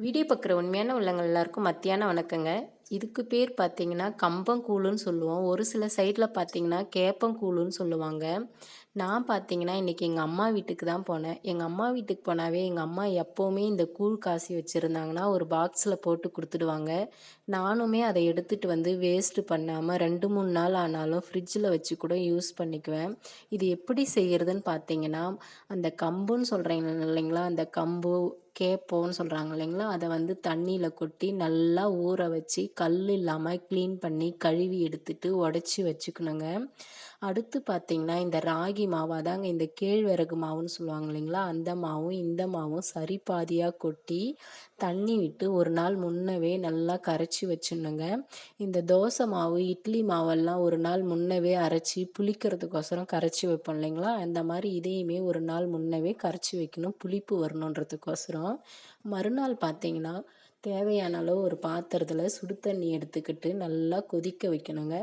Video பார்க்குற உண்மையான உள்ளங்கள் எல்லாருக்கும் மத்தியான வணக்கங்க. இதுக்கு பேர் பார்த்தீங்கன்னா கம்பங்கூழுன்னு சொல்லுவோம். ஒரு சில சைடில் பார்த்தீங்கன்னா கேப்பங்கூழுன்னு சொல்லுவாங்க. நான் பார்த்தீங்கன்னா இன்றைக்கி எங்கள் அம்மா வீட்டுக்கு தான் போனேன். எங்கள் அம்மா வீட்டுக்கு போனாவே எங்கள் அம்மா எப்போவுமே இந்த கூழ் காசி வச்சுருந்தாங்கன்னா ஒரு பாக்ஸில் போட்டு கொடுத்துடுவாங்க. நானுமே அதை எடுத்துகிட்டு வந்து வேஸ்ட்டு பண்ணாமல் ரெண்டு மூணு நாள் ஆனாலும் ஃப்ரிட்ஜில் வச்சு கூட யூஸ் பண்ணிக்குவேன். இது எப்படி செய்கிறதுன்னு பார்த்தீங்கன்னா அந்த கம்புன்னு சொல்கிறீங்க இல்லைங்களா? அந்த கம்பு கேப்போன்னு சொல்கிறாங்க இல்லைங்களா? அதை வந்து தண்ணியில் கொட்டி நல்லா ஊற வச்சு கல் இல்லாமல் க்ளீன் பண்ணி கழுவி எடுத்துட்டு உடச்சி வச்சுக்கணுங்க. அடுத்து பார்த்திங்கன்னா இந்த ராகி மாவு அதாங்க இந்த கேழ்வரகு மாவுன்னு சொல்லுவாங்க இல்லைங்களா? அந்த மாவும் இந்த மாவும் சரி பாதியாக கொட்டி தண்ணி விட்டு ஒரு நாள் முன்னவே நல்லா கரைச்சி வச்சிடணுங்க. இந்த தோசை மாவு இட்லி மாவெல்லாம் ஒரு நாள் முன்னவே அரைச்சி புளிக்கிறதுக்கோசரம் கரைச்சி வைப்போம் இல்லைங்களா? அந்த மாதிரி இதையுமே ஒரு நாள் முன்னவே கரைச்சி வைக்கணும். புளிப்பு வரணுன்றதுக்கோசரம். மறுநாள் பார்த்தீங்கன்னா தேவையான அளவு ஒரு பாத்திரத்தில் சுடு தண்ணி எடுத்துக்கிட்டு நல்லா கொதிக்க வைக்கணுங்க.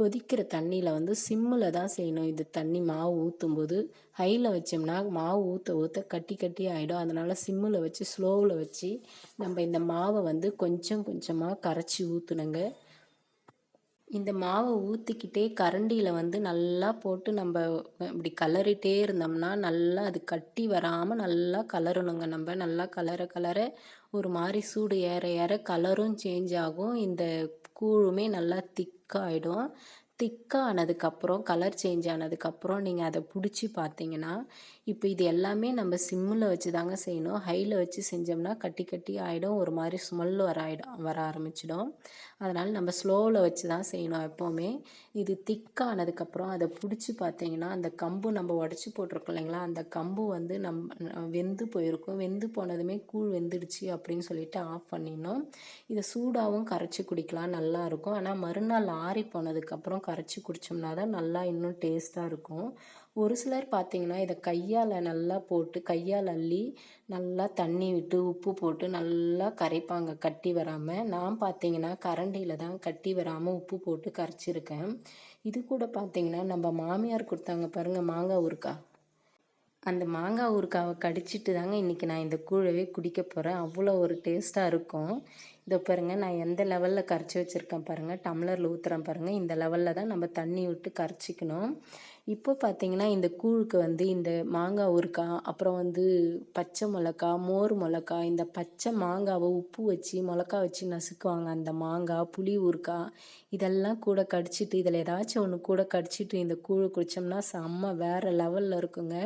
கொதிக்கிற தண்ணியில் வந்து சிம்மில் தான் செய்யணும். இது தண்ணி மாவு ஊற்றும் போது ஹையில் வச்சோம்னா மாவு ஊற்ற ஊற்ற கட்டி கட்டி ஆகிடும் அதனால் சிம்மில் வச்சு ஸ்லோவில் வச்சு நம்ம இந்த மாவை வந்து கொஞ்சம் கொஞ்சமாக கரைச்சி ஊற்றணுங்க இந்த மாவை ஊற்றிக்கிட்டே கரண்டியில் வந்து நல்லா போட்டு நம்ம இப்படி கலரிட்டே இருந்தோம்னா நல்லா அது கட்டி வராமல் நல்லா கலரணுங்க நம்ம. நல்லா கலர கலர ஒரு மாதிரி சூடு ஏற ஏற கலரும் சேஞ்ச் ஆகும். இந்த கூழுமே நல்லா திக்காகிடும் திக்காக ஆனதுக்கப்புறம் கலர் சேஞ்ச் ஆனதுக்கப்புறம் நீங்கள் அதை பிடிச்சி பார்த்தீங்கன்னா இப்போ இது எல்லாமே நம்ம சிம்மில் வச்சு தாங்க செய்யணும். ஹையில் வச்சு செஞ்சோம்னா கட்டி கட்டி ஆகிடும் ஒரு மாதிரி ஸ்மெல் வர ஆகிடும் வர ஆரம்பிச்சிடும். அதனால் நம்ம ஸ்லோவில் வச்சு தான் செய்யணும் எப்போவுமே. இது திக்கானதுக்கப்புறம் அதை பிடிச்சி பார்த்தீங்கன்னா அந்த கம்பு நம்ம உடச்சி போட்டிருக்கோம் இல்லைங்களா? அந்த கம்பு வந்து நம் வெந்து போயிருக்கும். வெந்து போனதுமே கூழ் வெந்துடுச்சு அப்படின்னு சொல்லிட்டு ஆஃப் பண்ணிடணும். இதை சூடாகவும் கரைச்சி குடிக்கலாம். நல்லாயிருக்கும் ஆனால் மறுநாள் ஆறி போனதுக்கப்புறம் கரைச்சி குடித்தோம்னா தான் நல்லா இன்னும் டேஸ்ட்டாக இருக்கும். ஒரு சிலர் பார்த்திங்கன்னா இதை கையால் நல்லா போட்டு கையால் அள்ளி நல்லா தண்ணி விட்டு உப்பு போட்டு நல்லா கரைப்பாங்க கட்டி வராமல் நான் பார்த்தீங்கன்னா கரண்டியில் தான் கட்டி வராமல் உப்பு போட்டு கரைச்சிருக்கேன். இது கூட பார்த்திங்கன்னா நம்ம மாமியார் கொடுத்தாங்க பாருங்கள் மாங்காய் ஊருக்கா அந்த மாங்காய் ஊறுக்காவை கடிச்சிட்டு தாங்க இன்றைக்கி நான் இந்த கூழவே குடிக்க போகிறேன் அவ்வளோ ஒரு டேஸ்ட்டாக இருக்கும். இதை பாருங்கள் நான் எந்த லெவலில் கரைச்சி வச்சுருக்கேன் பாருங்கள் டம்ளரில் ஊற்றுறேன் பாருங்கள் இந்த லெவலில் தான் நம்ம தண்ணி விட்டு கரைச்சிக்கணும். இப்போ பார்த்தீங்கன்னா இந்த கூழுக்கு வந்து இந்த மாங்காய் ஊறுக்காய் அப்புறம் வந்து பச்சை மிளகா மோர் மிளகா இந்த பச்சை மாங்காவை உப்பு வச்சு மிளகா வச்சு நசுக்குவாங்க. அந்த மாங்காய் புளி ஊறுக்காய் இதெல்லாம் கூட கடிச்சிட்டு இதில் ஏதாச்சும் ஒன்று கூட கடிச்சிட்டு இந்த கூழ் குடித்தோம்னா செம்ம வேறு லெவலில் இருக்குங்க.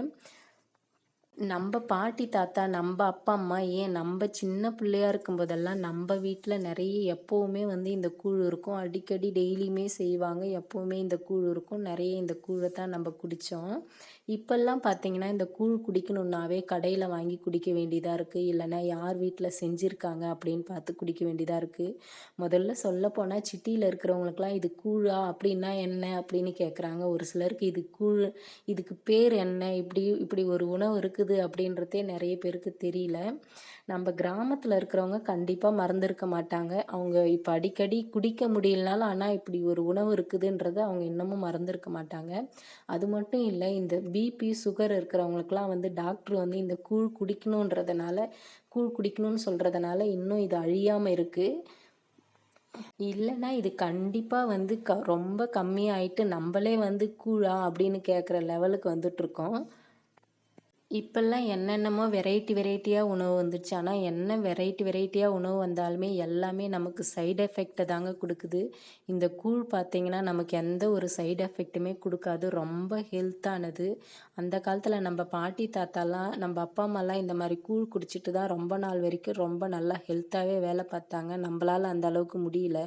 நம்ம பாட்டி தாத்தா நம்ம அப்பா அம்மா ஏன் நம்ம சின்ன பிள்ளையா இருக்கும்போதெல்லாம் நம்ம வீட்டில் நிறைய எப்போவுமே வந்து இந்த கூழ் இருக்கும். அடிக்கடி டெய்லியுமே செய்வாங்க. எப்போவுமே இந்த கூழ் இருக்கும். நிறைய இந்த கூழை தான் நம்ம குடித்தோம் இப்போல்லாம் பார்த்தீங்கன்னா இந்த கூழ் குடிக்கணுன்னாவே கடையில் வாங்கி குடிக்க வேண்டியதாக இருக்குது இல்லைனா யார் வீட்டில் செஞ்சுருக்காங்க அப்படின்னு பார்த்து குடிக்க வேண்டியதாக இருக்குது முதல்ல சொல்லப்போனால் சிட்டியில் இருக்கிறவங்களுக்குலாம் இது கூழா அப்படின்னா என்ன அப்படின்னு கேட்குறாங்க ஒரு சிலருக்கு இது கூழ் இதுக்கு பேர் என்ன? இப்படி இப்படி ஒரு உணவு இருக்குது. இருக்குது அப்படின்றதே நிறைய பேருக்கு தெரியல. நம்ம கிராமத்தில் இருக்கிறவங்க கண்டிப்பாக மறந்துருக்க மாட்டாங்க. அவங்க இப்போ அடிக்கடி குடிக்க முடியலனாலும் ஆனால் இப்படி ஒரு உணவு இருக்குதுன்றதை அவங்க இன்னமும் மறந்துருக்க மாட்டாங்க. அது மட்டும் இல்லை இந்த பிபி சுகர் இருக்கிறவங்களுக்குலாம் வந்து டாக்டர் வந்து இந்த கூழ் குடிக்கணுன்றதுனால கூழ் குடிக்கணும்னு சொல்கிறதுனால இன்னும் இது அழியாமல் இருக்குது இல்லைன்னா இது கண்டிப்பாக வந்து க ரொம்ப கம்மியாயிட்டு நம்மளே வந்து கூழா அப்படின்னு கேட்குற லெவலுக்கு வந்துட்ருக்கோம் இப்போல்லாம் என்னென்னமோ வெரைட்டி வெரைட்டியாக உணவு வந்துடுச்சு ஆனால் என்ன வெரைட்டி வெரைட்டியாக உணவு வந்தாலுமே எல்லாமே நமக்கு சைடு எஃபெக்டை தாங்க கொடுக்குது. இந்த கூழ் பார்த்திங்கன்னா நமக்கு எந்த ஒரு சைடு எஃபெக்ட்டுமே கொடுக்காது. ரொம்ப ஹெல்த்தானது அந்த காலத்தில் நம்ம பாட்டி தாத்தாலாம் நம்ம அப்பா அம்மாலாம் இந்த மாதிரி கூழ் குடிச்சிட்டு தான் ரொம்ப நாள் வரைக்கும் ரொம்ப நல்லா ஹெல்த்தாகவே வேலை பார்த்தாங்க. நம்மளால் அந்த அளவுக்கு முடியல.